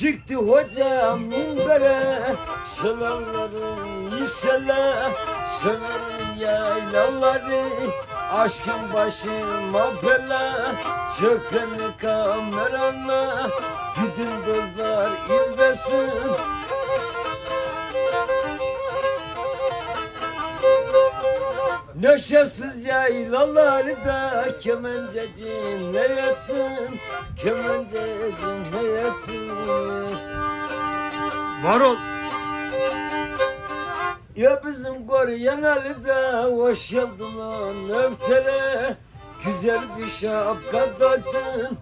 Çıktı hocam minbere Şalanların yüksele Severim yaylaları Aşkın başıma bela Çökeni kamerana Gidin dostlar izlesin. Neşesiz yaylalarda kemencecin ne yatsın? Kemencecin Var ol. Ya bizim koruyan Ali de hoş geldin lan öftele Güzel bir şapka taktın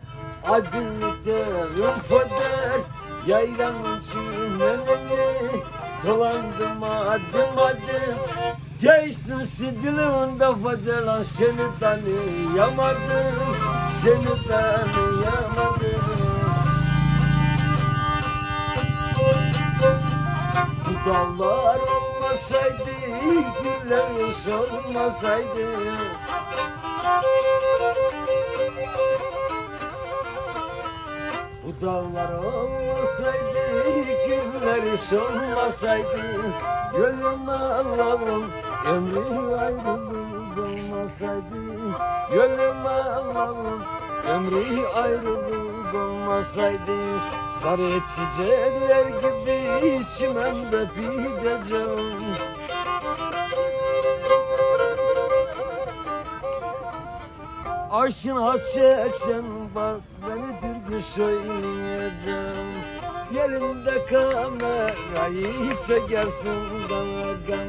Adillikte rüfader Yaylanın çimenini Dolandım adım adım Değiştin sidilinde fadelan Seni tanıyamadım Seni tanıyamadım Bu dağlar olmasaydı, güller solmasaydı Bu dağlar olmasaydı, güller solmasaydı Gönlüm Allah'ım, ömrü ayrılık olmasaydı. Gönlüm Allah'ım, ömrü ayrılık olmasaydı Sarı çiçekler gibi çimende pideceğim Aşkına çeksen bak beni türkü söyleyeceğim. Elinde kamerayı çekersin gana gana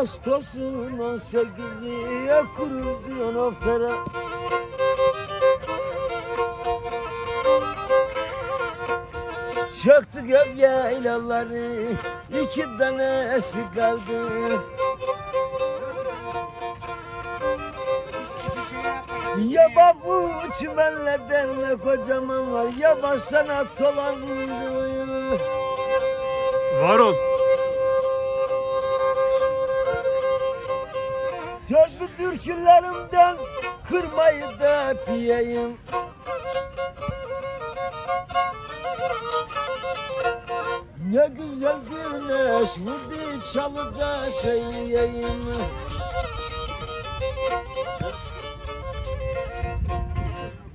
Ağustos'un on sekizi ya kuruldu noftara Çöktük hep yaylaları iki tanesi kaldı. Ya bu çimenlerden ne kocaman var ya başına dolandı Var ol. Türkülerimden kırmayı da diyeyim. Ne güzel güneş vurdu çalıda söyleyeyim.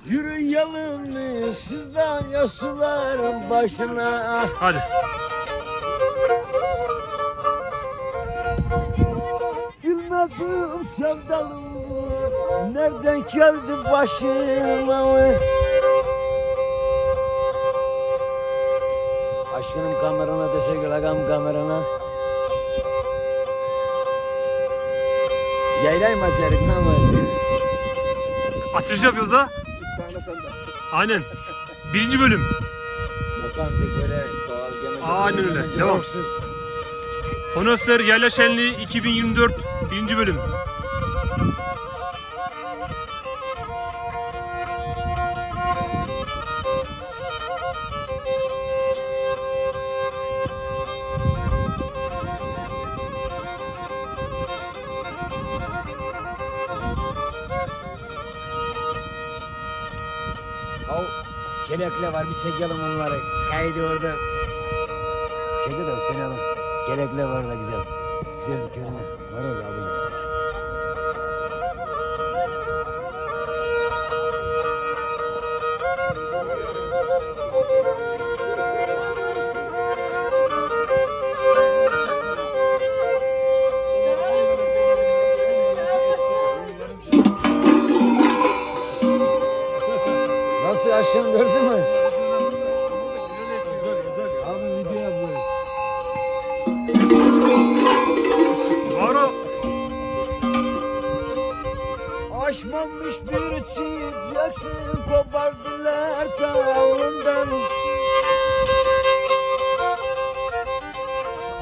Yürüyelim sizden yasuların başına. Hadi. Gülmedim sevdalım Nereden geldi başıma Aşkınım kamerana teşekkür ederim kamerana Yaylayım açarık ne var? Açılış yapıyoruz da. Aynen. Birinci bölüm. Bakandık böyle doğal gemece. Aynen öyle, devam. yoksuz. Honöfter Yayla Şenliği 2024 birinci bölüm. Al kelekle var bir çekelim onları. Kaydı orada. Çekil de. Kelekle var da güzel. Güzel bir kelime. Var orada abi. Nasıl açtın gördün mü? Çiğeceksin kopardılar tavrından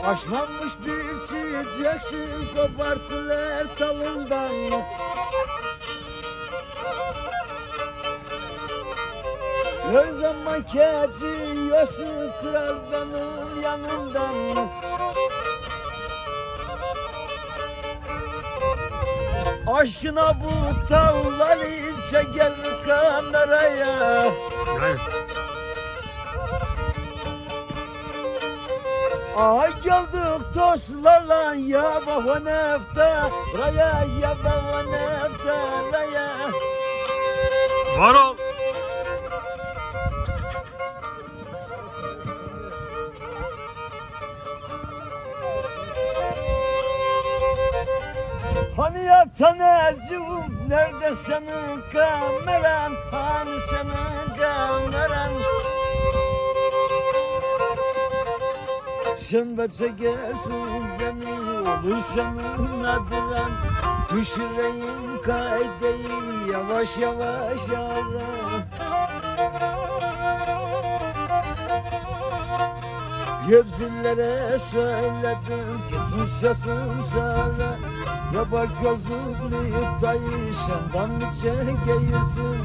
Aşmamış bir çiğeceksin kopardılar talından Her zaman keçiyorsun kraldanın yanından Aşkına bu tavları çeker kameraya Yani. Ay geldik dostlarla ya baba nefta Raya ya baba nefta raya Var o. Taner'cim nerede senin kameran? Hani senin kameran? Sen de çekersin beni olur senin adına. Düşüreyim kaydeyi yavaş yavaş ara Gebzillere söyledim kesin sesim söyle. Ya bak gözlüklü dayı senden mi çekeysin